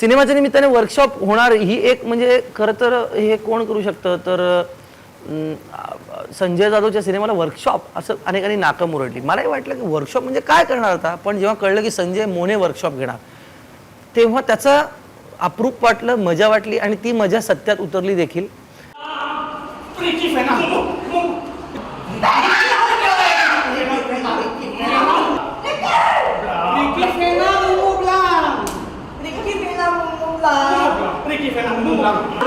सिनेमाच्या निमित्ताने वर्कशॉप होणार ही एक म्हणजे खरं तर हे कोण करू शकतं? तर संजय जाधवच्या सिनेमाला वर्कशॉप असं अनेकांनी नाकं मुरडली. मलाही वाटलं की वर्कशॉप म्हणजे काय करणार आता? पण जेव्हा कळलं की संजय मोने वर्कशॉप घेणार तेव्हा त्याचा अप्रूप वाटलं मजा वाटली आणि ती मजा सत्यात उतरली देखील. Mublang.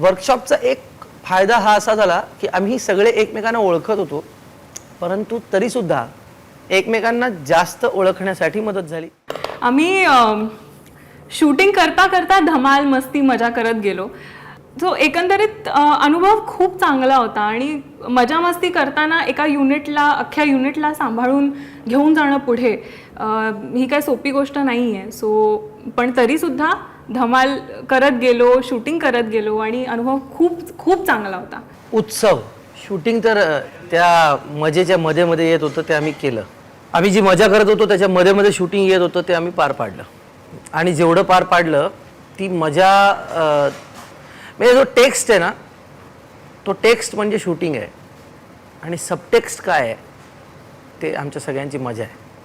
वर्कशॉपचा एक फायदा हा असा झाला की आम्ही सगळे एकमेकांना ओळखत होतो परंतु तरीसुद्धा एकमेकांना जास्त ओळखण्यासाठी मदत झाली आम्ही शूटिंग करता करता धमाल मस्ती मजा करत गेलो सो एकंदरीत अनुभव खूप चांगला होता आणि मजा मस्ती करताना एका युनिटला अख्ख्या युनिटला सांभाळून घेऊन जाणं पुढे ही काय सोपी गोष्ट नाही आहे सो पण तरीसुद्धा धमाल करत गेलो शूटिंग करत गेलो आणि अनुभव खूप खूप चांगला होता. उत्सव. शूटिंग तर त्या मजेच्या मध्ये मध्ये येत होतं ते आम्ही केलं. आम्ही जी मजा करत होतो त्याच्या मध्ये मध्ये शूटिंग येत होतं ते आम्ही पार पाडलं. आणि जेवढं पार पाडलं ती मजा म्हणजे जो टेक्स्ट आहे ना तो टेक्स्ट म्हणजे शूटिंग आहे. आणि सबटेक्स्ट काय आहे ते आमच्या सगळ्यांची मजा आहे.